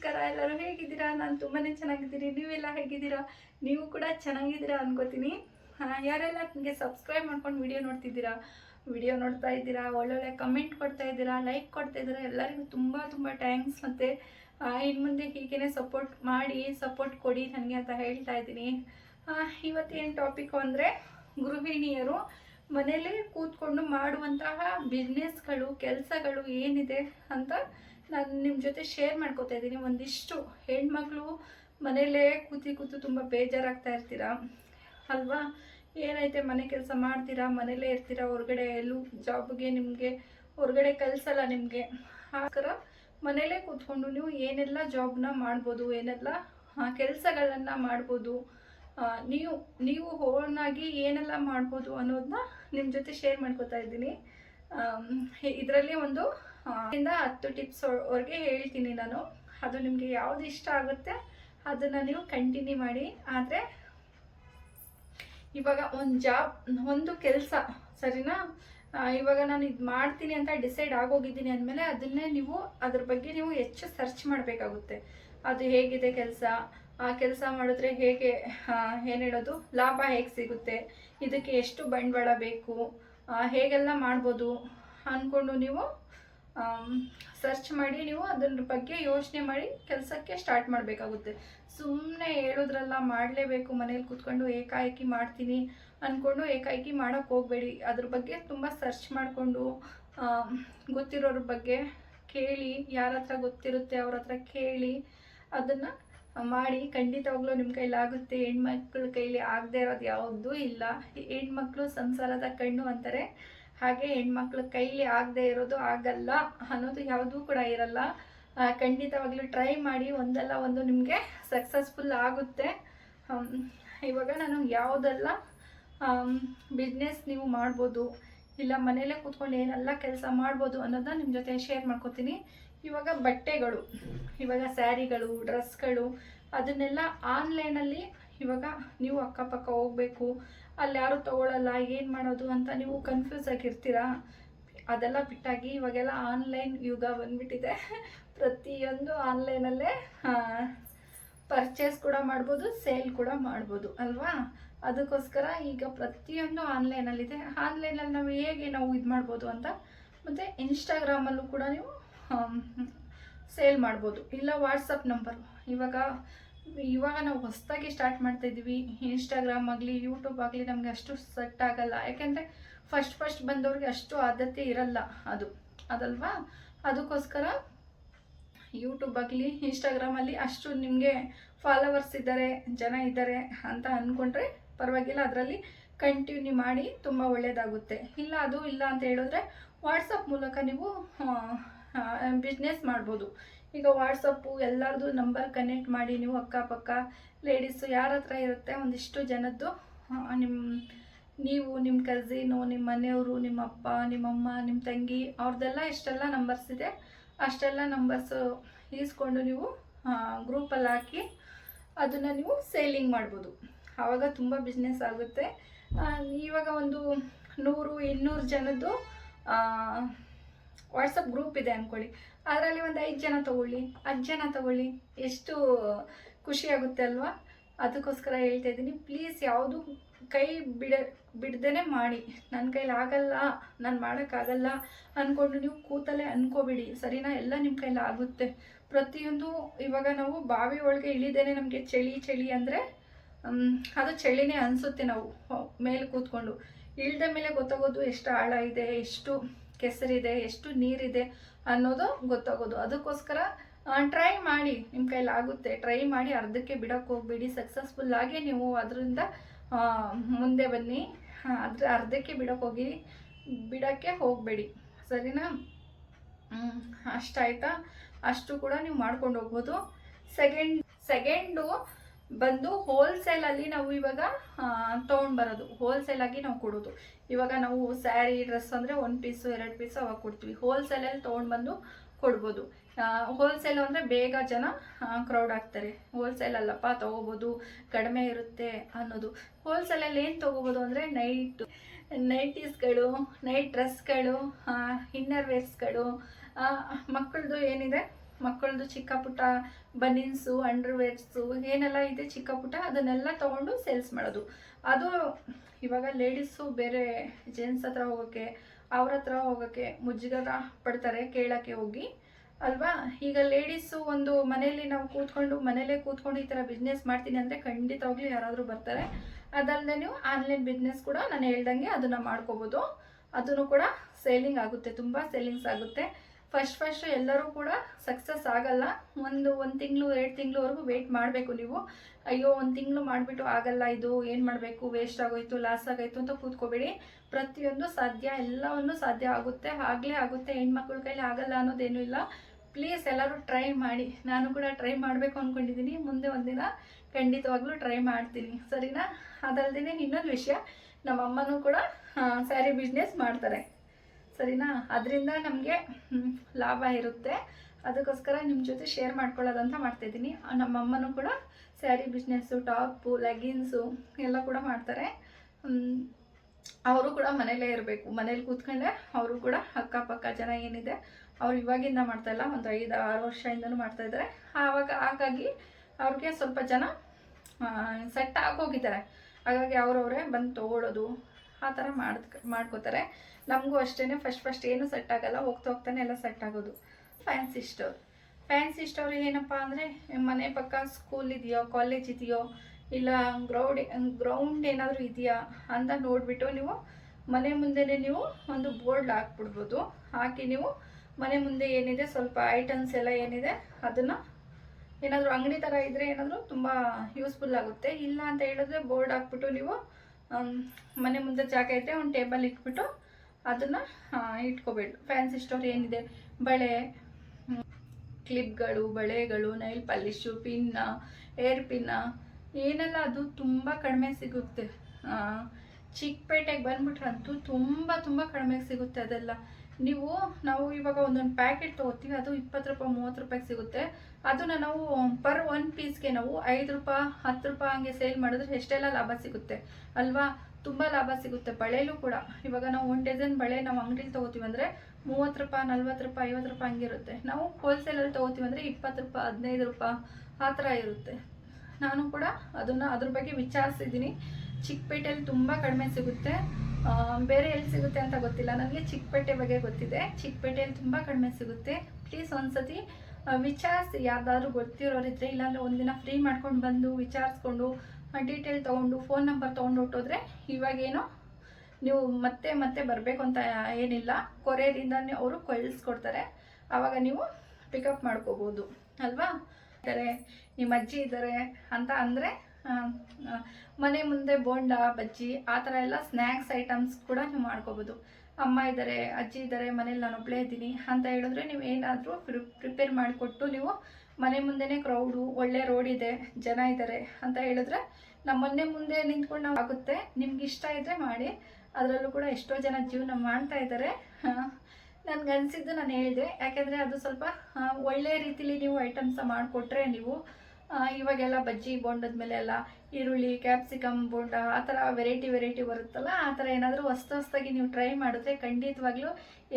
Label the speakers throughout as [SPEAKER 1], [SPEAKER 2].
[SPEAKER 1] ನಮಸ್ಕಾರ, ಎಲ್ಲರೂ ಹೇಗಿದ್ದೀರಾ? ನಾನು ತುಂಬಾ ಚೆನ್ನಾಗಿದ್ದೀನಿ. ನೀವೆಲ್ಲ ಹೇಗಿದ್ದೀರಾ? ನೀವು ಕೂಡ ಚೆನ್ನಾಗಿದ್ದೀರಾ ಅನ್ಕೋತೀನಿ. ಯಾರೆಲ್ಲ ನನಗೆ ಸಬ್ಸ್ಕ್ರೈಬ್ ಮಾಡ್ಕೊಂಡು ವಿಡಿಯೋ ನೋಡ್ತಿದ್ದೀರಾ? ವಿಡಿಯೋ ನೋಡ್ತಾ ಇದ್ದೀರಾ? ಒಳ್ಳೊಳ್ಳೆ ಕಮೆಂಟ್ ಕೊಡ್ತಾ ಇದ್ದೀರಾ? ಲೈಕ್ ಕೊಡ್ತಾ ಇದ್ದೀರಾ? ಎಲ್ಲರಿಗೂ ತುಂಬ ತುಂಬ ಥ್ಯಾಂಕ್ಸ್ ಮತ್ತು ಇನ್ನು ಮುಂದೆ ಹೀಗೇ ಸಪೋರ್ಟ್ ಮಾಡಿ ಸಪೋರ್ಟ್ ಕೊಡಿ ನನಗೆ ಅಂತ ಹೇಳ್ತಾ ಇದ್ದೀನಿ. ಇವತ್ತೇನು ಟಾಪಿಕ್ ಅಂದರೆ, ಗೃಹಿಣಿಯರು ಮನೇಲಿ ಕೂತ್ಕೊಂಡು ಮಾಡುವಂತಹ ಬಿಸ್ನೆಸ್ಗಳು ಕೆಲಸಗಳು ಏನಿದೆ ಅಂತ ನಾನು ನಿಮ್ಮ ಜೊತೆ ಶೇರ್ ಮಾಡ್ಕೋತಾ ಇದ್ದೀನಿ. ಒಂದಿಷ್ಟು ಹೆಣ್ಮಕ್ಳು ಮನೇಲೇ ಕೂತಿ ಕೂತು ತುಂಬ ಬೇಜಾರಾಗ್ತಾ ಇರ್ತೀರಾ? ಅಲ್ವಾ? ಏನೈತೆ ಮನೆ ಕೆಲಸ ಮಾಡ್ತೀರಾ? ಮನೇಲೇ ಇರ್ತೀರಾ? ಹೊರಗಡೆ ಎಲ್ಲೂ ಜಾಬ್ಗೆ ನಿಮಗೆ ಹೊರಗಡೆ ಕಲಿಸಲ್ಲ ನಿಮಗೆ. ಆತರ ಮನೇಲೇ ಕೂತ್ಕೊಂಡು ನೀವು ಏನೆಲ್ಲ ಜಾಬ್ನ ಮಾಡ್ಬೋದು? ಏನೆಲ್ಲ ಕೆಲಸಗಳನ್ನು ಮಾಡ್ಬೋದು? ನೀವು ನೀವು ಓನಾಗಿ ಏನೆಲ್ಲ ಮಾಡ್ಬೋದು ಅನ್ನೋದನ್ನ ನಿಮ್ಮ ಜೊತೆ ಶೇರ್ ಮಾಡ್ಕೋತಾ ಇದ್ದೀನಿ. ಇದರಲ್ಲಿ ಒಂದು ಇಂದ ಹತ್ತು ಟಿಪ್ಸ್ ಅವ್ರಿಗೆ ಹೇಳ್ತೀನಿ ನಾನು. ಅದು ನಿಮಗೆ ಯಾವ್ದು ಇಷ್ಟ ಆಗುತ್ತೆ, ಅದನ್ನು ನೀವು ಕಂಟಿನ್ಯೂ ಮಾಡಿ. ಆದರೆ, ಇವಾಗ ಒಂದು ಜಾಬ್ ಒಂದು ಕೆಲಸ, ಸರಿನಾ? ಇವಾಗ ನಾನು ಇದು ಮಾಡ್ತೀನಿ ಅಂತ ಡಿಸೈಡ್ ಆಗೋಗಿದ್ದೀನಿ ಅಂದಮೇಲೆ ಅದನ್ನೇ ನೀವು, ಅದ್ರ ಬಗ್ಗೆ ನೀವು ಹೆಚ್ಚು ಸರ್ಚ್ ಮಾಡಬೇಕಾಗುತ್ತೆ. ಅದು ಹೇಗಿದೆ ಕೆಲಸ? ಆ ಕೆಲಸ ಮಾಡಿದ್ರೆ ಹೇಗೆ ಏನು ಹೇಳೋದು? ಲಾಭ ಹೇಗೆ ಸಿಗುತ್ತೆ? ಇದಕ್ಕೆ ಎಷ್ಟು ಬಂಡವಾಳ ಬೇಕು? ಹೇಗೆಲ್ಲ ಮಾಡ್ಬೋದು? ಅಂದ್ಕೊಂಡು ನೀವು ಸರ್ಚ್ ಮಾಡಿ ನೀವು ಅದ್ರ ಬಗ್ಗೆ ಯೋಚನೆ ಮಾಡಿ ಕೆಲಸಕ್ಕೆ ಸ್ಟಾರ್ಟ್ ಮಾಡಬೇಕಾಗುತ್ತೆ. ಸುಮ್ಮನೆ ಹೇಳೋದ್ರಲ್ಲ ಮಾಡಲೇಬೇಕು, ಮನೇಲಿ ಕೂತ್ಕೊಂಡು ಏಕಾಏಕಿ ಮಾಡ್ತೀನಿ ಅಂದ್ಕೊಂಡು ಏಕಾಏಕಿ ಮಾಡೋಕ್ಕೆ ಹೋಗಬೇಡಿ. ಅದ್ರ ಬಗ್ಗೆ ತುಂಬ ಸರ್ಚ್ ಮಾಡಿಕೊಂಡು ಗೊತ್ತಿರೋರ ಬಗ್ಗೆ ಕೇಳಿ, ಯಾರ ಹತ್ರ ಗೊತ್ತಿರುತ್ತೆ ಅವ್ರ ಹತ್ರ ಕೇಳಿ ಅದನ್ನು ಮಾಡಿ ಖಂಡಿತವಾಗ್ಲೂ ನಿಮ್ಮ ಕೈಲಾಗುತ್ತೆ ಹೆಣ್ಮಕ್ಳ ಕೈಲಿ ಆಗದೆ ಇರೋದು ಯಾವುದೂ ಇಲ್ಲ. ಹೆಣ್ಮಕ್ಳು ಸಂಸಾರದ ಕಣ್ಣು ಅಂತಾರೆ. ಹಾಗೆ ಹೆಣ್ಮಕ್ಳ ಕೈಲಿ ಆಗದೆ ಇರೋದು ಆಗಲ್ಲ ಅನ್ನೋದು ಯಾವುದೂ ಕೂಡ ಇರಲ್ಲ. ಖಂಡಿತವಾಗ್ಲೂ ಟ್ರೈ ಮಾಡಿ ಒಂದಲ್ಲ ಒಂದು ನಿಮಗೆ ಸಕ್ಸಸ್ಫುಲ್ ಆಗುತ್ತೆ. ಇವಾಗ ನಾನು ಯಾವುದೆಲ್ಲ ಬಿಸ್ನೆಸ್ ನೀವು ಮಾಡ್ಬೋದು. ಇಲ್ಲ ಮನೇಲೇ ಕೂತ್ಕೊಂಡು ಏನೆಲ್ಲ ಕೆಲಸ ಮಾಡ್ಬೋದು ಅನ್ನೋದನ್ನ ನಿಮ್ಮ ಜೊತೆ ಶೇರ್ ಮಾಡ್ಕೋತೀನಿ. ಇವಾಗ ಬಟ್ಟೆಗಳು, ಇವಾಗ ಸ್ಯಾರಿಗಳು ಡ್ರೆಸ್ಗಳು ಅದನ್ನೆಲ್ಲ ಆನ್ಲೈನಲ್ಲಿ ಇವಾಗ ನೀವು ಅಕ್ಕಪಕ್ಕ ಹೋಗಬೇಕು. ಅಲ್ಲಿ ಯಾರು ತಗೊಳ್ಳಲ್ಲ ಏನು ಮಾಡೋದು ಅಂತ ನೀವು ಕನ್ಫ್ಯೂಸ್ ಆಗಿರ್ತೀರಾ? ಅದೆಲ್ಲ ಬಿಟ್ಟಾಗಿ ಇವಾಗೆಲ್ಲ ಆನ್ಲೈನ್ ಯುಗ ಬಂದ್ಬಿಟ್ಟಿದೆ. ಪ್ರತಿಯೊಂದು ಆನ್ಲೈನಲ್ಲೇ ಪರ್ಚೇಸ್ ಕೂಡ ಮಾಡ್ಬೋದು ಸೇಲ್ ಕೂಡ ಮಾಡ್ಬೋದು, ಅಲ್ವಾ? ಅದಕ್ಕೋಸ್ಕರ ಈಗ ಪ್ರತಿಯೊಂದು ಆನ್ಲೈನಲ್ಲಿದೆ ಆನ್ಲೈನಲ್ಲಿ ನಾವು ಹೇಗೆ ನಾವು ಇದು ಮಾಡ್ಬೋದು ಅಂತ ಮತ್ತು ಇನ್ಸ್ಟಾಗ್ರಾಮಲ್ಲೂ ಕೂಡ ನೀವು ಸೇಲ್ ಮಾಡ್ಬೋದು. ಇಲ್ಲ ವಾಟ್ಸಪ್ ನಂಬರು ಇವಾಗ ಇವಾಗ ನಾವು ಹೊಸದಾಗಿ ಸ್ಟಾರ್ಟ್ ಮಾಡ್ತಾ ಇದ್ದೀವಿ. ಇನ್ಸ್ಟಾಗ್ರಾಮ್ ಆಗಲಿ ಯೂಟ್ಯೂಬ್ ಆಗಲಿ ನಮಗೆ ಅಷ್ಟು ಸೆಟ್ ಆಗಲ್ಲ. ಯಾಕೆಂದರೆ ಫಸ್ಟ್ ಫಸ್ಟ್ ಬಂದವ್ರಿಗೆ ಅಷ್ಟು ಆದ್ಯತೆ ಇರಲ್ಲ ಅದು. ಅದಲ್ವಾ? ಅದಕ್ಕೋಸ್ಕರ ಯೂಟ್ಯೂಬ್ ಆಗಲಿ ಇನ್ಸ್ಟಾಗ್ರಾಮಲ್ಲಿ ಅಷ್ಟು ನಿಮಗೆ ಫಾಲೋವರ್ಸ್ ಇದ್ದಾರೆ, ಜನ ಇದ್ದಾರೆ ಅಂತ ಅಂದ್ಕೊಂಡ್ರೆ ಪರವಾಗಿಲ್ಲ. ಅದರಲ್ಲಿ ಕಂಟಿನ್ಯೂ ಮಾಡಿ ತುಂಬ ಒಳ್ಳೆಯದಾಗುತ್ತೆ ಇಲ್ಲ, ಅದು ಇಲ್ಲ ಅಂತ ಹೇಳಿದ್ರೆ ವಾಟ್ಸಪ್ ಮೂಲಕ ನೀವು ಬಿಸ್ನೆಸ್ ಮಾಡ್ಬೋದು. ಈಗ ವಾಟ್ಸಪ್ಪು ಎಲ್ಲರದು ನಂಬರ್ ಕನೆಕ್ಟ್ ಮಾಡಿ ನೀವು ಅಕ್ಕಪಕ್ಕ ಲೇಡೀಸು ಯಾರ ಹತ್ರ ಇರುತ್ತೆ ಒಂದಿಷ್ಟು ಜನದ್ದು ನಿಮ್ಮ ನೀವು ನಿಮ್ಮ ಕಝಿನು ನಿಮ್ಮ ಮನೆಯವರು ನಿಮ್ಮ ಅಪ್ಪ ನಿಮ್ಮಮ್ಮ ನಿಮ್ಮ ತಂಗಿ ಅವ್ರದ್ದೆಲ್ಲ ಎಷ್ಟೆಲ್ಲ ನಂಬರ್ಸ್ ಇದೆ. ಅಷ್ಟೆಲ್ಲ ನಂಬರ್ಸು ಈಸ್ಕೊಂಡು ನೀವು ಗ್ರೂಪಲ್ಲಿ ಹಾಕಿ ಅದನ್ನು ನೀವು ಸೇಲಿಂಗ್ ಮಾಡ್ಬೋದು. ಆವಾಗ ತುಂಬ ಬಿಸ್ನೆಸ್ ಆಗುತ್ತೆ. ಇವಾಗ ಒಂದು ನೂರು, ಇನ್ನೂರು ಜನದ್ದು ವಾಟ್ಸಪ್ ಗ್ರೂಪ್ ಇದೆ ಅಂದ್ಕೊಳ್ಳಿ ಅದರಲ್ಲಿ ಒಂದು ಐದು ಜನ ತಗೊಳ್ಳಿ ಹತ್ತು ಜನ ತಗೊಳ್ಳಿ. ಎಷ್ಟು ಖುಷಿ ಆಗುತ್ತೆ ಅಲ್ವಾ? ಅದಕ್ಕೋಸ್ಕರ ಹೇಳ್ತಾ ಇದ್ದೀನಿ ಪ್ಲೀಸ್ ಯಾವುದು ಕೈ ಬಿಡ ಬಿಡ್ದೇ ಮಾಡಿ. ನನ್ನ ಕೈಲಿ ಆಗಲ್ಲ, ನಾನು ಮಾಡೋಕ್ಕಾಗಲ್ಲ ಅಂದ್ಕೊಂಡು ನೀವು ಕೂತಲ್ಲೇ ಅನ್ಕೋಬೇಡಿ. ಸರಿನಾ? ಎಲ್ಲ ನಿಮ್ಮ ಕೈಲಿ ಆಗುತ್ತೆ. ಪ್ರತಿಯೊಂದು ಇವಾಗ ನಾವು ಬಾವಿ ಒಳಗೆ ಇಳಿದೇನೆ ನಮಗೆ ಚಳಿ ಚಳಿ ಅಂದರೆ ಅದು ಚಳಿನೇ ಅನಿಸುತ್ತೆ ನಾವು ಮೇಲೆ ಕೂತ್ಕೊಂಡು. ಇಳ್ದ ಮೇಲೆ ಗೊತ್ತಾಗೋದು ಎಷ್ಟು ಆಳ ಇದೆ, ಎಷ್ಟು ಕೆಸರಿದೆ, ಎಷ್ಟು ನೀರಿದೆ. ಅನ್ನೋದು ಗೊತ್ತಾಗೋದು. ಅದಕ್ಕೋಸ್ಕರ ಟ್ರೈ ಮಾಡಿ ನಿಮ್ಮ ಕೈಲಿ ಆಗುತ್ತೆ. ಟ್ರೈ ಮಾಡಿ ಅರ್ಧಕ್ಕೆ ಬಿಡೋಕ್ಕೆ ಹೋಗ್ಬೇಡಿ. ಸಕ್ಸಸ್ಫುಲ್ ಆಗಿ ನೀವು ಅದರಿಂದ ಮುಂದೆ ಬನ್ನಿ. ಅದ್ರ ಅರ್ಧಕ್ಕೆ ಬಿಡೋಕೆ ಹೋಗಿ ಬಿಡೋಕ್ಕೆ ಹೋಗಬೇಡಿ. ಸರಿನಾ? ಅಷ್ಟಾಯ್ತಾ ಅಷ್ಟು ಕೂಡ ನೀವು ಮಾಡ್ಕೊಂಡು ಹೋಗ್ಬೋದು. ಸೆಕೆಂಡ್ ಸೆಕೆಂಡು ಬಂದು ಹೋಲ್ಸೇಲಲ್ಲಿ ನಾವು ಇವಾಗ ತೊಗೊಂಡು ಬರೋದು. ಹೋಲ್ಸೇಲ್ ಆಗಿ ನಾವು ಕೊಡೋದು. ಇವಾಗ ನಾವು ಸ್ಯಾರಿ ಡ್ರೆಸ್ ಅಂದ್ರೆ ಒಂದ್ ಪೀಸು ಎರಡು ಪೀಸು ಅವಾಗ ಕೊಡ್ತೀವಿ. ಹೋಲ್ಸೇಲಲ್ಲಿ ತೊಗೊಂಡು ಬಂದು ಕೊಡ್ಬೋದು. ಹೋಲ್ಸೇಲ್ ಅಂದರೆ ಬೇಗ ಜನ ಕ್ರೌಡ್ ಆಗ್ತಾರೆ. ಹೋಲ್ಸೇಲ್ ಅಲ್ಲಪ್ಪ, ತೊಗೋಬೋದು, ಕಡಿಮೆ ಇರುತ್ತೆ ಅನ್ನೋದು. ಹೋಲ್ಸೇಲಲ್ಲಿ ಏನು ತೊಗೋಬೋದು ಅಂದರೆ ನೈಟ್ ನೈಟೀಸ್ಗಳು ನೈಟ್ ಡ್ರೆಸ್ಗಳು ಇನ್ನರ್ ವೇರ್ಸ್ಗಳು ಮಕ್ಕಳದು ಏನಿದೆ? ಮಕ್ಕಳದು ಚಿಕ್ಕ ಪುಟ್ಟ ಬನೀನ್ಸು, ಅಂಡರ್ವೇರ್ಸು, ಏನೆಲ್ಲ ಇದೆ ಚಿಕ್ಕ ಪುಟ್ಟ, ಅದನ್ನೆಲ್ಲ ತೊಗೊಂಡು ಸೇಲ್ಸ್ ಮಾಡೋದು. ಅದು ಇವಾಗ ಲೇಡೀಸು ಬೇರೆ ಜೆಂಟ್ಸ್ ಹತ್ರ ಹೋಗೋಕ್ಕೆ ಅವ್ರ ಹತ್ರ ಹೋಗೋಕ್ಕೆ ಮುಜುಗರ ಪಡ್ತಾರೆ ಕೇಳೋಕ್ಕೆ ಹೋಗಿ. ಅಲ್ವಾ? ಈಗ ಲೇಡೀಸು ಒಂದು ಮನೆಯಲ್ಲಿ ನಾವು ಕೂತ್ಕೊಂಡು ಮನೇಲೇ ಕೂತ್ಕೊಂಡು ಈ ಥರ ಬಿಸ್ನೆಸ್ ಮಾಡ್ತೀನಿ ಅಂದರೆ ಖಂಡಿತವಾಗ್ಲೂ ಯಾರಾದರೂ ಬರ್ತಾರೆ. ಅದಲ್ಲದೆ ನೀವು ಆನ್ಲೈನ್ ಬಿಸ್ನೆಸ್ ಕೂಡ ನಾನು ಹೇಳ್ದಂಗೆ ಅದನ್ನು ಮಾಡ್ಕೋಬೋದು. ಅದನ್ನು ಕೂಡ ಸೇಲಿಂಗ್ ಆಗುತ್ತೆ, ತುಂಬ ಸೇಲಿಂಗ್ಸ್ ಆಗುತ್ತೆ. ಫಸ್ಟ್ ಫಸ್ಟ್ ಎಲ್ಲರೂ ಕೂಡ ಸಕ್ಸಸ್ ಆಗಲ್ಲ. ಒಂದು ಒಂದು ತಿಂಗಳು, ಎರಡು ತಿಂಗಳವರೆಗೂ ವೆಯ್ಟ್ ಮಾಡಬೇಕು ನೀವು. ಅಯ್ಯೋ, ಒಂದು ತಿಂಗಳು ಮಾಡಿಬಿಟ್ಟು ಆಗಲ್ಲ ಇದು, ಏನು ಮಾಡಬೇಕು ವೇಸ್ಟ್ ಆಗೋಯ್ತು ಲಾಸ್ ಆಗೋಯ್ತು ಅಂತ ಕೂತ್ಕೋಬೇಡಿ. ಪ್ರತಿಯೊಂದು ಸಾಧ್ಯ, ಎಲ್ಲವನ್ನು ಸಾಧ್ಯ ಆಗುತ್ತೆ. ಆಗಲೇ ಆಗುತ್ತೆ. ಹೆಣ್ಮಕ್ಳ ಕೈಲಿ ಆಗಲ್ಲ ಅನ್ನೋದೇನೂ ಇಲ್ಲ. ಪ್ಲೀಸ್ ಎಲ್ಲರೂ ಟ್ರೈ ಮಾಡಿ. ನಾನು ಕೂಡ ಟ್ರೈ ಮಾಡಬೇಕು ಅಂದ್ಕೊಂಡಿದ್ದೀನಿ ಮುಂದೆ ಒಂದಿನ ಖಂಡಿತವಾಗ್ಲೂ ಟ್ರೈ ಮಾಡ್ತೀನಿ. ಸರಿನಾ? ಅದಲ್ಲದೆ ಇನ್ನೊಂದು ವಿಷಯ. ನಮ್ಮಮ್ಮನೂ ಕೂಡ ಸ್ಯಾರಿ ಬಿಸ್ನೆಸ್ ಮಾಡ್ತಾರೆ. ಸರಿನಾ? ಅದರಿಂದ ನಮಗೆ ಲಾಭ ಇರುತ್ತೆ. ಅದಕ್ಕೋಸ್ಕರ ನಿಮ್ಮ ಜೊತೆ ಶೇರ್ ಮಾಡ್ಕೊಳ್ಳೋದಂತ ಮಾಡ್ತಾಯಿದ್ದೀನಿ ನಮ್ಮ ಅಮ್ಮನೂ ಕೂಡ ಸ್ಯಾರಿ ಬಿಸ್ನೆಸ್ಸು ಟಾಪು ಲೆಗಿನ್ಸು ಎಲ್ಲ ಕೂಡ ಮಾಡ್ತಾರೆ. ಅವರು ಕೂಡ ಮನೇಲೇ ಇರಬೇಕು. ಮನೇಲಿ ಕೂತ್ಕೊಂಡೆ ಅವರು ಕೂಡ ಅಕ್ಕಪಕ್ಕ ಜನ ಏನಿದೆ, ಅವ್ರು ಇವಾಗಿಂದ ಮಾಡ್ತಾ ಇಲ್ಲ, ಒಂದು ಐದು, ಆರು ವರ್ಷದಿಂದನೂ ಮಾಡ್ತಾ ಇದ್ದಾರೆ ಆವಾಗ, ಹಾಗಾಗಿ ಅವ್ರಿಗೆ ಸ್ವಲ್ಪ ಜನ ಸೆಟ್ ಆಗೋಗಿದ್ದಾರೆ. ಹಾಗಾಗಿ ಅವರವರೇ ಬಂದು ತೊಗೊಳೋದು ಆ ಥರ ಮಾಡ್ ಮಾಡ್ಕೋತಾರೆ. ನಮಗೂ ಅಷ್ಟೇ ಫಸ್ಟ್ ಫಸ್ಟ್ ಏನು ಸೆಟ್ ಆಗಲ್ಲ, ಹೋಗ್ತಾ ಹೋಗ್ತಾನೆ ಎಲ್ಲ ಸೆಟ್ ಆಗೋದು. ಫ್ಯಾನ್ಸಿ ಸ್ಟೋರ್ ಫ್ಯಾನ್ಸಿ ಸ್ಟೋರ್ ಏನಪ್ಪ ಅಂದರೆ, ಮನೆ ಪಕ್ಕ ಸ್ಕೂಲ್ ಇದೆಯೋ ಕಾಲೇಜ್ ಇದೆಯೋ, ಇಲ್ಲ ಗ್ರೌಂಡ್ ಗ್ರೌಂಡ್ ಏನಾದರೂ ಇದೆಯಾ ಅಂತ ನೋಡಿಬಿಟ್ಟು ನೀವು ಮನೆ ಮುಂದೆನೇ ನೀವು ಒಂದು ಬೋರ್ಡ್ ಹಾಕ್ಬಿಡ್ಬೋದು. ಹಾಕಿ ನೀವು ಮನೆ ಮುಂದೆ ಏನಿದೆ, ಸ್ವಲ್ಪ ಐಟಮ್ಸ್ ಎಲ್ಲ ಏನಿದೆ, ಅದನ್ನು ಏನಾದರೂ ಅಂಗಡಿ ಥರ ಇದ್ದರೆ ಏನಾದರೂ ತುಂಬ ಯೂಸ್ಫುಲ್ ಆಗುತ್ತೆ. ಇಲ್ಲ ಅಂತ ಹೇಳಿದ್ರೆ ಬೋರ್ಡ್ ಹಾಕ್ಬಿಟ್ಟು ನೀವು ಮನೆ ಮುಂದೆ ಜಾಗ ಐತೆ, ಒಂದು ಟೇಬಲ್ ಇಟ್ಬಿಟ್ಟು ಅದನ್ನು ಇಟ್ಕೋಬೇಕು. ಫ್ಯಾನ್ಸಿ ಸ್ಟೋರ್ ಏನಿದೆ? ಬಳೆ ಕ್ಲಿಪ್ಗಳು ಬಳೆಗಳು ನೈಲ್ ಪಾಲಿಶು ಪಿನ್ನ ಏರ್ ಪಿನ್ನ ಏನೆಲ್ಲ ಅದು ತುಂಬ ಕಡಿಮೆ ಸಿಗುತ್ತೆ. ಚಿಕ್ಕಪೇಟೆಗೆ ಬಂದ್ಬಿಟ್ರಂತೂ ತುಂಬ ತುಂಬ ಕಡಿಮೆಗೆ ಸಿಗುತ್ತೆ ಅದೆಲ್ಲ. ನೀವು, ನಾವು ಇವಾಗ ಒಂದೊಂದು ಪ್ಯಾಕೆಟ್ ತೊಗೋತೀವಿ, ಅದು ಇಪ್ಪತ್ತು ರೂಪಾಯಿ, ಮೂವತ್ತು ರೂಪಾಯಿಗೆ ಸಿಗುತ್ತೆ. ಅದನ್ನು ನಾವು ಪರ್ ಒನ್ ಪೀಸ್ಗೆ ನಾವು ಐದು ರೂಪಾಯಿ, ಹತ್ತು ರೂಪಾಯಿ ಹಂಗೆ ಸೇಲ್ ಮಾಡಿದ್ರೆ ಎಷ್ಟೆಲ್ಲ ಲಾಭ ಸಿಗುತ್ತೆ, ಅಲ್ವಾ? ತುಂಬ ಲಾಭ ಸಿಗುತ್ತೆ ಬಳೆಲೂ ಕೂಡ. ಇವಾಗ ನಾವು ಒಂದು ಡಜನ್ ಬಳೆ ನಾವು ಅಂಗಡಿಲಿ ತೊಗೋತೀವಿ ಅಂದರೆ ಮೂವತ್ತು ರೂಪಾಯಿ, ನಲ್ವತ್ತು ರೂಪಾಯಿ, ಐವತ್ತು ರೂಪಾಯಿ ಹಂಗಿರುತ್ತೆ ನಾವು ಹೋಲ್ಸೇಲಲ್ಲಿ ತೊಗೋತೀವಿ ಅಂದರೆ ಇಪ್ಪತ್ತು ರೂಪಾಯಿ, ಹದಿನೈದು ರೂಪಾಯಿ, ಆ ಥರ ಇರುತ್ತೆ. ನಾನು ಕೂಡ ಅದನ್ನು ಅದ್ರ ಬಗ್ಗೆ ವಿಚಾರಿಸಿದ್ದೀನಿ. ಚಿಕ್ಕಪೇಟೆಯಲ್ಲಿ ತುಂಬ ಕಡಿಮೆ ಸಿಗುತ್ತೆ. ಬೇರೆ ಎಲ್ಲಿ ಸಿಗುತ್ತೆ ಅಂತ ಗೊತ್ತಿಲ್ಲ. ನನಗೆ ಚಿಕ್ಕಪೇಟೆ ಬಗ್ಗೆ ಗೊತ್ತಿದೆ. ಚಿಕ್ಕಪೇಟೆಯಲ್ಲಿ ತುಂಬ ಕಡಿಮೆ ಸಿಗುತ್ತೆ. ಪ್ಲೀಸ್ ಒಂದ್ಸತಿ ವಿಚಾರಿಸಿ. ಯಾರ್ದಾದ್ರೂ ಗೊತ್ತಿರೋರಿದ್ರೆ, ಇಲ್ಲಾಂದ್ರೆ ಒಂದಿನ ಫ್ರೀ ಮಾಡ್ಕೊಂಡು ಬಂದು ವಿಚಾರಿಸ್ಕೊಂಡು ಡೀಟೇಲ್ ತೊಗೊಂಡು ಫೋನ್ ನಂಬರ್ ತೊಗೊಂಡು ಹೊಟ್ಟೋದ್ರೆ ಇವಾಗೇನು ನೀವು ಮತ್ತೆ ಮತ್ತೆ ಬರಬೇಕು ಅಂತ ಏನಿಲ್ಲ. ಕೊರಿಯರಿಂದ ಅವರು ಕಳಿಸ್ಕೊಡ್ತಾರೆ. ಆವಾಗ ನೀವು ಪಿಕಪ್ ಮಾಡ್ಕೋಬೋದು. ಅಲ್ವಾ? ಇದ್ದಾರೆ ನಿಮ್ಮ ಅಜ್ಜಿ ಇದ್ದಾರೆ ಅಂತ ಅಂದರೆ ಮನೆ ಮುಂದೆ ಬೋಂಡ, ಬಜ್ಜಿ, ಆ ಥರ ಎಲ್ಲ ಸ್ನ್ಯಾಕ್ಸ್ ಐಟಮ್ಸ್ ಕೂಡ ನೀವು ಮಾಡ್ಕೋಬೋದು. ಅಮ್ಮ ಇದ್ದಾರೆ ಅಜ್ಜಿ ಇದ್ದಾರೆ ಮನೇಲಿ ನಾನು ಒಬ್ಬಳೇ ಇದ್ದೀನಿ ಅಂತ ಹೇಳಿದ್ರೆ ನೀವು ಏನಾದರೂ ಪ್ರಿಪೇರ್ ಮಾಡಿಕೊಟ್ಟು ನೀವು ಮನೆ ಮುಂದೆನೇ ಕ್ರೌಡು ಒಳ್ಳೆ ರೋಡ್ ಇದೆ, ಜನ ಇದ್ದಾರೆ ಅಂತ ಹೇಳಿದ್ರೆ ನಮ್ಮ ಮೊನ್ನೆ ಮುಂದೆ ನಿಂತ್ಕೊಂಡು ನಾವು ಆಗುತ್ತೆ ನಿಮ್ಗೆ ಇಷ್ಟ ಇದ್ದರೆ ಮಾಡಿ. ಅದರಲ್ಲೂ ಕೂಡ ಎಷ್ಟೋ ಜನ ಜೀವನ ಮಾಡ್ತಾ ಇದ್ದಾರೆ ನನ್ಗೆ ಅನಿಸಿದ್ದು ನಾನು ಹೇಳಿದೆ. ಯಾಕೆಂದರೆ ಅದು ಸ್ವಲ್ಪ ಒಳ್ಳೆಯ ಒಳ್ಳೆ ರೀತಿಲಿ ನೀವು ಐಟಮ್ಸ ಮಾಡಿಕೊಟ್ರೆ ನೀವು ಇವಾಗೆಲ್ಲ ಬಜ್ಜಿ ಬೋಂಡದ ಮೇಲೆ ಎಲ್ಲ ಈರುಳ್ಳಿ ಕ್ಯಾಪ್ಸಿಕಮ್ ಬೋಂಡ, ಆ ಥರ ವೆರೈಟಿ ವೆರೈಟಿ ಬರುತ್ತಲ್ಲ, ಆ ಥರ ಏನಾದರೂ ಹೊಸ್ತು ಹೊಸ್ದಾಗಿ ನೀವು ಟ್ರೈ ಮಾಡಿದ್ರೆ ಖಂಡಿತವಾಗ್ಲೂ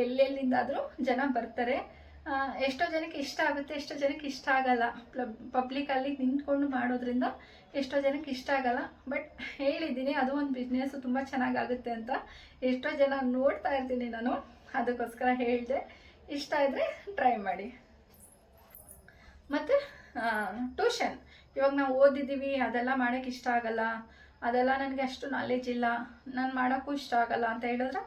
[SPEAKER 1] ಎಲ್ಲೆಲ್ಲಿಂದಾದರೂ ಜನ ಬರ್ತಾರೆ. ಎಷ್ಟೋ ಜನಕ್ಕೆ ಇಷ್ಟ ಆಗುತ್ತೆ, ಎಷ್ಟೋ ಜನಕ್ಕೆ ಇಷ್ಟ ಆಗಲ್ಲ. ಪಬ್ಲಿಕಲ್ಲಿ ನಿಂತ್ಕೊಂಡು ಮಾಡೋದ್ರಿಂದ ಎಷ್ಟೋ ಜನಕ್ಕೆ ಇಷ್ಟ ಆಗಲ್ಲ. ಬಟ್ ಹೇಳಿದ್ದೀನಿ, ಅದು ಒಂದು ಬಿಸ್ನೆಸ್ಸು ತುಂಬ ಚೆನ್ನಾಗಾಗುತ್ತೆ ಅಂತ. ಎಷ್ಟೋ ಜನ ನೋಡ್ತಾ ಇರ್ತೀನಿ ನಾನು, ಅದಕ್ಕೋಸ್ಕರ ಹೇಳಿದೆ. ಇಷ್ಟ ಇದ್ದರೆ ಟ್ರೈ ಮಾಡಿ. ಮತ್ತು ಟ್ಯೂಷನ್ ಇವಾಗ ನಾವು ಓದಿದ್ದೀವಿ ಅದೆಲ್ಲ ಮಾಡೋಕ್ಕೆ ಇಷ್ಟ ಆಗಲ್ಲ. ಅದೆಲ್ಲ ನನಗೆ ಅಷ್ಟು ನಾಲೆಜ್ ಇಲ್ಲ. ನಾನು ಮಾಡೋಕ್ಕೂ ಇಷ್ಟ ಆಗಲ್ಲ ಅಂತ ಹೇಳಿದ್ರೆ,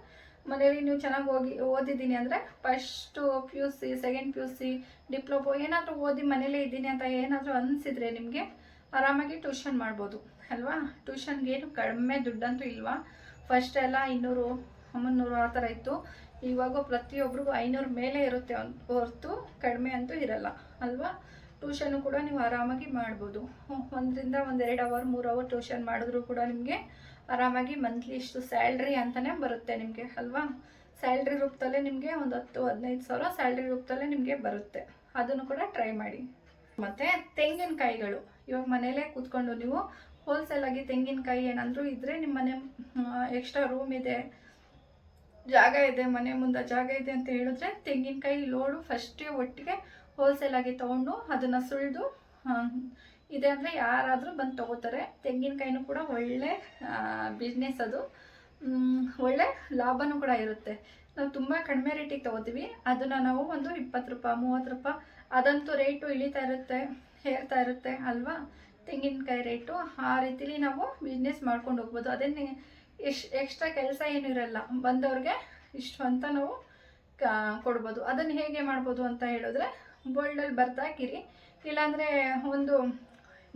[SPEAKER 1] ಮನೇಲಿ ನೀವು ಚೆನ್ನಾಗಿ ಹೋಗಿ ಓದಿದ್ದೀನಿ ಅಂದರೆ first P U C second P U C diploma ಏನಾದರೂ ಓದಿ ಮನೇಲೇ ಇದ್ದೀನಿ ಅಂತ ಏನಾದರೂ ಅನಿಸಿದ್ರೆ ನಿಮಗೆ ಆರಾಮಾಗಿ ಟ್ಯೂಷನ್ ಮಾಡ್ಬೋದು, ಅಲ್ವಾ? ಟ್ಯೂಷನ್ಗೆ ಏನು ಕಡಿಮೆ ದುಡ್ಡಂತೂ ಇಲ್ವಾ? ಫಸ್ಟ್ ಎಲ್ಲ ಇನ್ನೂರು, ಮುನ್ನೂರು ಆ ಥರ ಇತ್ತು. ಇವಾಗ ಪ್ರತಿಯೊಬ್ಬರಿಗೂ ಐನೂರು ಮೇಲೆ ಇರುತ್ತೆ ಹೊರತು ಹೊರ್ತು ಕಡಿಮೆ ಅಂತೂ ಇರಲ್ಲ, ಅಲ್ವಾ? ಟ್ಯೂಷನು ಕೂಡ ನೀವು ಆರಾಮಾಗಿ ಮಾಡ್ಬೋದು. ಒಂದರಿಂದ ಒಂದು ಎರಡು ಅವರ್ ಮೂರು ಅವರ್ ಟ್ಯೂಷನ್ ಮಾಡಿದ್ರು ಕೂಡ ನಿಮಗೆ ಆರಾಮಾಗಿ ಮಂತ್ಲಿ ಇಷ್ಟು ಸ್ಯಾಲ್ರಿ ಅಂತಲೇ ಬರುತ್ತೆ ನಿಮಗೆ, ಅಲ್ವಾ? ಸ್ಯಾಲ್ರಿ ರೂಪದಲ್ಲೇ ನಿಮಗೆ ಒಂದು ಹತ್ತು, ಹದಿನೈದು ಸಾವಿರ ಸ್ಯಾಲ್ರಿ ರೂಪದಲ್ಲೇ ನಿಮಗೆ ಬರುತ್ತೆ. ಅದನ್ನು ಕೂಡ ಟ್ರೈ ಮಾಡಿ. ಮತ್ತು ತೆಂಗಿನಕಾಯಿಗಳು. ಇವಾಗ ಮನೇಲೇ ಕೂತ್ಕೊಂಡು ನೀವು ಹೋಲ್ಸೇಲಾಗಿ ತೆಂಗಿನಕಾಯಿ ಏನಾದರೂ ಇದ್ದರೆ ನಿಮ್ಮ ಮನೆ ಎಕ್ಸ್ಟ್ರಾ ರೂಮ್ ಇದೆ, ಜಾಗ ಇದೆ, ಮನೆ ಮುಂದೆ ಜಾಗ ಇದೆ ಅಂತ ಹೇಳಿದ್ರೆ ತೆಂಗಿನಕಾಯಿ ಲೋಡು ಫಸ್ಟೇ ಒಟ್ಟಿಗೆ ಹೋಲ್ಸೇಲ್ ಆಗಿ ತೊಗೊಂಡು ಅದನ್ನು ಸುಳಿದು ಇದೆ ಅಂದರೆ ಯಾರಾದರೂ ಬಂದು ತಗೋತಾರೆ. ತೆಂಗಿನಕಾಯಿನೂ ಕೂಡ ಒಳ್ಳೆ ಬಿಸ್ನೆಸ್ ಅದು. ಒಳ್ಳೆ ಲಾಭನೂ ಕೂಡ ಇರುತ್ತೆ. ನಾವು ತುಂಬ ಕಡಿಮೆ ರೇಟಿಗೆ ತಗೋತೀವಿ. ಅದನ್ನು ನಾವು ಒಂದು ಇಪ್ಪತ್ತು ರೂಪಾಯಿ, ಮೂವತ್ತು ರೂಪಾಯಿ, ಅದಂತೂ ರೇಟು ಇಳಿತಾ ಇರುತ್ತೆ ಹೇಳ್ತಾ ಇರುತ್ತೆ ಅಲ್ವಾ? ತೆಂಗಿನಕಾಯಿ ರೇಟು ಆ ರೀತಿಲಿ ನಾವು ಬಿಸ್ನೆಸ್ ಮಾಡ್ಕೊಂಡು ಹೋಗ್ಬೋದು. ಅದೇ ಎಕ್ಸ್ಟ್ರಾ ಕೆಲಸ ಏನೂ ಇರಲ್ಲ. ಬಂದವ್ರಿಗೆ ಇಷ್ಟು ಅಂತ ನಾವು ಕೊಡ್ಬೋದು. ಅದನ್ನು ಹೇಗೆ ಮಾಡ್ಬೋದು ಅಂತ ಹೇಳಿದ್ರೆ ಬೋಲ್ಡಲ್ಲಿ ಬರ್ತಾಕಿರಿ ಇಲ್ಲಾಂದರೆ ಒಂದು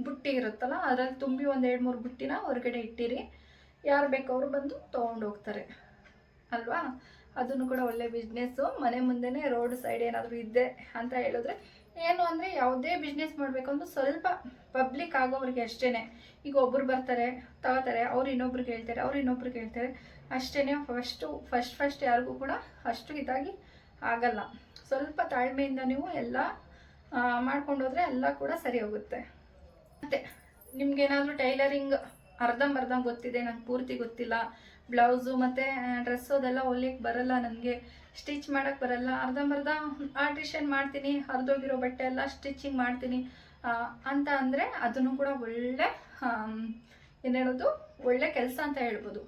[SPEAKER 1] ಬುಟ್ಟಿ ಇರುತ್ತಲ್ಲ, ಅದರಲ್ಲಿ ತುಂಬಿ ಒಂದು ಎರಡು ಮೂರು ಬುಟ್ಟಿನ ಹೊರಗಡೆ ಇಟ್ಟಿರಿ. ಯಾರು ಬೇಕವರು ಬಂದು ತೊಗೊಂಡು ಹೋಗ್ತಾರೆ. ಅಲ್ವಾ? ಅದನ್ನು ಕೂಡ ಒಳ್ಳೆ ಬಿಸ್ನೆಸ್ಸು ಮನೆ ಮುಂದೆನೇ ರೋಡ್ ಸೈಡ್ ಏನಾದರೂ ಇದ್ದೆ ಅಂತ ಹೇಳಿದ್ರೆ, ಏನು ಅಂದರೆ ಯಾವುದೇ ಬಿಸ್ನೆಸ್ ಮಾಡಬೇಕು ಅಂದ್ರೆ ಸ್ವಲ್ಪ ಪಬ್ಲಿಕ್ ಆಗೋವ್ರಿಗೆ ಅಷ್ಟೇ ಈಗ ಒಬ್ಬರು ಬರ್ತಾರೆ, ತಗೋತಾರೆ, ಅವ್ರು ಇನ್ನೊಬ್ರಿಗೆ ಹೇಳ್ತಾರೆ ಅವ್ರು ಇನ್ನೊಬ್ರಿಗೆ ಹೇಳ್ತಾರೆ ಅಷ್ಟೇ ಫಸ್ಟು ಫಸ್ಟ್ ಫಸ್ಟ್ ಯಾರಿಗೂ ಕೂಡ ಅಷ್ಟು ಇದಾಗಿ ಆಗಲ್ಲ. ಸ್ವಲ್ಪ ತಾಳ್ಮೆಯಿಂದ ನೀವು ಎಲ್ಲ ಮಾಡ್ಕೊಂಡೋದ್ರೆ ಎಲ್ಲ ಕೂಡ ಸರಿ ಹೋಗುತ್ತೆ. ಮತ್ತು ನಿಮ್ಗೇನಾದರೂ ಟೈಲರಿಂಗ್ ಅರ್ಧಂಬರ್ಧ ಗೊತ್ತಿದೆ, ನಂಗೆ ಪೂರ್ತಿ ಗೊತ್ತಿಲ್ಲ. ಬ್ಲೌಸು ಮತ್ತು ಡ್ರೆಸ್ಸು ಅದೆಲ್ಲ ಹೊಲಿಯಕ್ಕೆ ಬರಲ್ಲ ನನಗೆ ಸ್ಟಿಚ್ ಮಾಡೋಕ್ಕೆ ಬರಲ್ಲ. ಅರ್ಧಂಬರ್ಧ ಆರ್ಟಿಷನ್ ಮಾಡ್ತೀನಿ, ಹರಿದೋಗಿರೋ ಬಟ್ಟೆ ಎಲ್ಲ ಸ್ಟಿಚಿಂಗ್ ಮಾಡ್ತೀನಿ. ಅಂತ ಅಂದರೆ ಅದನ್ನು ಕೂಡ ಒಳ್ಳೆ ಏನು ಹೇಳೋದು, ಒಳ್ಳೆ ಕೆಲಸ ಅಂತ ಹೇಳ್ಬೋದು.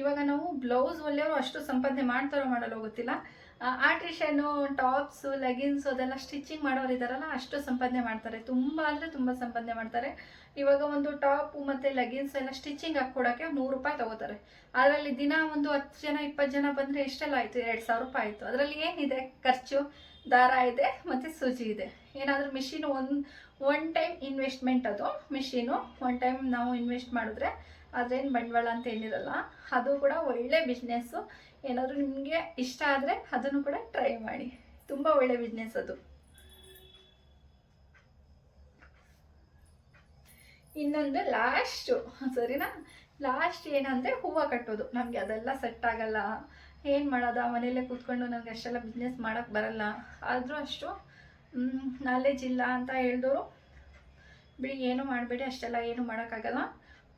[SPEAKER 1] ಇವಾಗ ನಾವು ಬ್ಲೌಸ್ ಹೊಲಿಯೋರು ಅಷ್ಟು ಸಂಪಾದನೆ ಮಾಡ್ತಾರೋ ಮಾಡಲ್ಲೋ ಗೊತ್ತಿಲ್ಲ. ಆರ್ಟಿಷನ್ನು ಟಾಪ್ಸು ಲೆಗಿನ್ಸು ಅದೆಲ್ಲ ಸ್ಟಿಚಿಂಗ್ ಮಾಡೋರು ಇದ್ದಾರಲ್ಲ ಅಷ್ಟು ಸಂಪಾದನೆ ಮಾಡ್ತಾರೆ. ತುಂಬ ಅಂದರೆ ತುಂಬ ಸಂಪಾದನೆ ಮಾಡ್ತಾರೆ. ಇವಾಗ ಒಂದು ಟಾಪು ಮತ್ತು ಲೆಗಿನ್ಸ್ ಎಲ್ಲ ಸ್ಟಿಚಿಂಗ್ ಹಾಕ್ಕೊಡೋಕ್ಕೆ ನೂರು ರೂಪಾಯಿ ತಗೋತಾರೆ. ಅದರಲ್ಲಿ ದಿನ ಒಂದು ಹತ್ತು ಜನ, ಇಪ್ಪತ್ತು ಜನ ಬಂದರೆ ಎಷ್ಟೆಲ್ಲ ಆಯಿತು? ಎರಡು ಸಾವಿರ ರೂಪಾಯಿ ಆಯಿತು. ಅದರಲ್ಲಿ ಏನಿದೆ? ಖರ್ಚು, ದಾರ ಇದೆ ಮತ್ತು ಸೂಜಿ ಇದೆ. ಏನಾದರೂ ಮಿಷಿನ್ ಒಂದು ಒನ್ ಟೈಮ್ ಇನ್ವೆಸ್ಟ್ಮೆಂಟ್ ಅದು. ಮಿಷಿನು ಒನ್ ಟೈಮ್ ನಾವು ಇನ್ವೆಸ್ಟ್ ಮಾಡಿದ್ರೆ ಅದೇನು ಬಂಡವಾಳ ಅಂತ ಏನಿರಲ್ಲ. ಅದು ಕೂಡ ಒಳ್ಳೆ ಬಿಸ್ನೆಸ್ಸು ಏನಾದರೂ ನಿಮಗೆ ಇಷ್ಟ ಆದರೆ ಅದನ್ನು ಕೂಡ ಟ್ರೈ ಮಾಡಿ. ತುಂಬ ಒಳ್ಳೆ ಬಿಸ್ನೆಸ್ ಅದು. ಇನ್ನೊಂದು ಲಾಸ್ಟು ಸರಿನಾ? ಲಾಸ್ಟ್ ಏನಂದರೆ ಹೂವು ಕಟ್ಟೋದು. ನಮಗೆ ಅದೆಲ್ಲ ಸೆಟ್ ಆಗಲ್ಲ. ಏನು ಮಾಡೋದ? ಮನೆಯಲ್ಲೇ ಕೂತ್ಕೊಂಡು ನನಗೆ ಅಷ್ಟೆಲ್ಲ ಬಿಸ್ನೆಸ್ ಮಾಡೋಕ್ಕೆ ಬರಲ್ಲ. ಆದರೂ ಅಷ್ಟು ನಾಲೆಜ್ ಇಲ್ಲ ಅಂತ ಹೇಳಿದವರು ಬಿಡಿ ಏನು ಮಾಡಬೇಡಿ, ಅಷ್ಟೆಲ್ಲ ಏನು ಮಾಡೋಕ್ಕಾಗಲ್ಲ.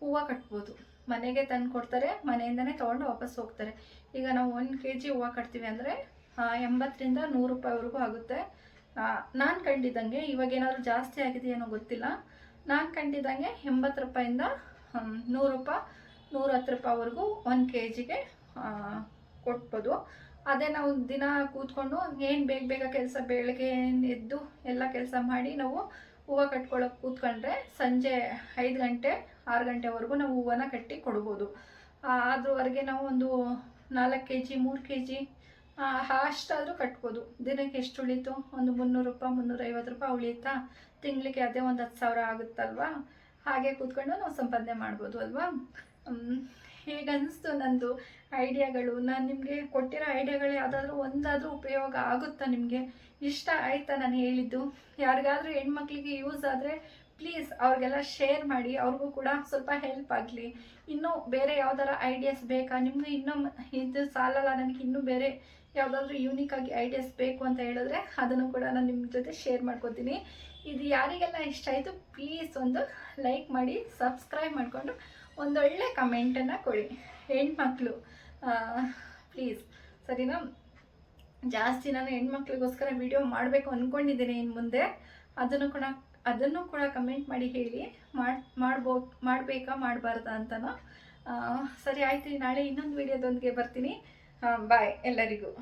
[SPEAKER 1] ಹೂವು ಕಟ್ಬೋದು. ಮನೆಗೆ ತಂದು ಕೊಡ್ತಾರೆ ಮನೆಯಿಂದನೇ ತೊಗೊಂಡು ವಾಪಸ್ ಹೋಗ್ತಾರೆ. ಈಗ ನಾವು ಒಂದು ಕೆ ಜಿ ಹೂವು ಕಟ್ತೀವಿ ಅಂದರೆ ಎಂಬತ್ತರಿಂದ ನೂರು ರೂಪಾಯಿವರೆಗೂ ಆಗುತ್ತೆ. ನಾನು ಕಂಡಿದ್ದಂಗೆ ಇವಾಗ ಏನಾದರೂ ಜಾಸ್ತಿ ಆಗಿದೆಯೇನೋ ಗೊತ್ತಿಲ್ಲ. ನಾನು ಕಂಡಿದ್ದಂಗೆ ಎಂಬತ್ತು ರೂಪಾಯಿಂದ ನೂರು ರೂಪಾಯಿ, ನೂರ ಹತ್ತು ರೂಪಾಯಿವರೆಗೂ ಒಂದು ಕೆ ಜಿಗೆ ಕೊಟ್ಬೋದು. ಅದೇ ನಾವು ದಿನ ಕೂತ್ಕೊಂಡು ಏನು ಬೇಗ ಬೇಗ ಕೆಲಸ, ಬೆಳಗ್ಗೆ ಎದ್ದು ಎಲ್ಲ ಕೆಲಸ ಮಾಡಿ ನಾವು ಹೂವು ಕಟ್ಕೊಳ್ಳೋಕೆ ಕೂತ್ಕೊಂಡ್ರೆ ಸಂಜೆ ಐದು ಗಂಟೆ, ಆರು ಗಂಟೆವರೆಗೂ ನಾವು ಹೂವನ್ನ ಕಟ್ಟಿ ಕೊಡ್ಬೋದು. ಅದ್ರವರೆಗೆ ನಾವು ಒಂದು ನಾಲ್ಕು ಕೆ ಜಿ ಮೂರು ಕೆ ಜಿ ಅಷ್ಟಾದರೂ ಕಟ್ಬೋದು. ದಿನಕ್ಕೆ ಎಷ್ಟು ಉಳೀತು? ಒಂದು ಮುನ್ನೂರು ರೂಪಾಯಿ, ಮುನ್ನೂರೈವತ್ತು ರೂಪಾಯಿ ಉಳಿಯುತ್ತಾ? ತಿಂಗಳಿಗೆ ಅದೇ ಒಂದು ಹತ್ತು ಸಾವಿರ ಆಗುತ್ತಲ್ವಾ? ಹಾಗೆ ಕೂತ್ಕೊಂಡು ನಾವು ಸಂಪಾದನೆ ಮಾಡ್ಬೋದು ಅಲ್ವಾ? ಹೇಗನ್ನಿಸ್ತು ನಂದು ಐಡಿಯಾಗಳು. ನಾನು ನಿಮಗೆ ಕೊಟ್ಟಿರೋ ಐಡಿಯಾಗಳು ಯಾವುದಾದ್ರೂ ಒಂದಾದರೂ ಉಪಯೋಗ ಆಗುತ್ತಾ ನಿಮಗೆ? ಇಷ್ಟ ಆಯ್ತಾ ನಾನು ಹೇಳಿದ್ದು? ಯಾರಿಗಾದ್ರೂ ಹೆಣ್ಮಕ್ಳಿಗೆ ಯೂಸ್ ಆದರೆ ಪ್ಲೀಸ್ ಅವ್ರಿಗೆಲ್ಲ ಶೇರ್ ಮಾಡಿ, ಅವ್ರಿಗೂ ಕೂಡ ಸ್ವಲ್ಪ ಹೆಲ್ಪ್ ಆಗಲಿ. ಇನ್ನೂ ಬೇರೆ ಯಾವ್ದಾರ ಐಡಿಯಾಸ್ ಬೇಕಾ? ನಿಮಗೆ ಇನ್ನೂ ಇದು ಸಾಲಲ್ಲ, ನನಗೆ ಇನ್ನೂ ಬೇರೆ ಯಾವುದಾದ್ರೂ ಯೂನಿಕ್ ಆಗಿ ಐಡಿಯಾಸ್ ಬೇಕು ಅಂತ ಹೇಳಿದ್ರೆ ಅದನ್ನು ಕೂಡ ನಾನು ನಿಮ್ಮ ಜೊತೆ ಶೇರ್ ಮಾಡ್ಕೋತೀನಿ. ಇದು ಯಾರಿಗೆಲ್ಲ ಇಷ್ಟ ಆಯಿತು ಪ್ಲೀಸ್ ಒಂದು ಲೈಕ್ ಮಾಡಿ ಸಬ್ಸ್ಕ್ರೈಬ್ ಮಾಡಿಕೊಂಡು ಒಂದೊಳ್ಳೆ ಕಮೆಂಟನ್ನು ಕೊಡಿ. ಹೆಣ್ಮಕ್ಳು ಪ್ಲೀಸ್ ಸರಿನಾ? ಜಾಸ್ತಿ ನಾನು ಹೆಣ್ಮಕ್ಳಿಗೋಸ್ಕರ ವಿಡಿಯೋ ಮಾಡಬೇಕು ಅಂದ್ಕೊಂಡಿದ್ದೀನಿ ಇನ್ನು ಮುಂದೆ. ಅದನ್ನು ಕೂಡ ಅದನ್ನು ಕೂಡ ಕಮೆಂಟ್ ಮಾಡಿ ಹೇಳಿ, ಮಾಡಿ ಮಾಡ್ಬೋ ಮಾಡಬೇಕಾ, ಮಾಡಬಾರ್ದಾ ಅಂತನೋ ಸರಿ ಆಯ್ತು ನಾಳೆ ಇನ್ನೊಂದು ವಿಡಿಯೋದೊಂದಿಗೆ ಬರ್ತೀನಿ. ಬಾಯ್ ಎಲ್ಲರಿಗೂ.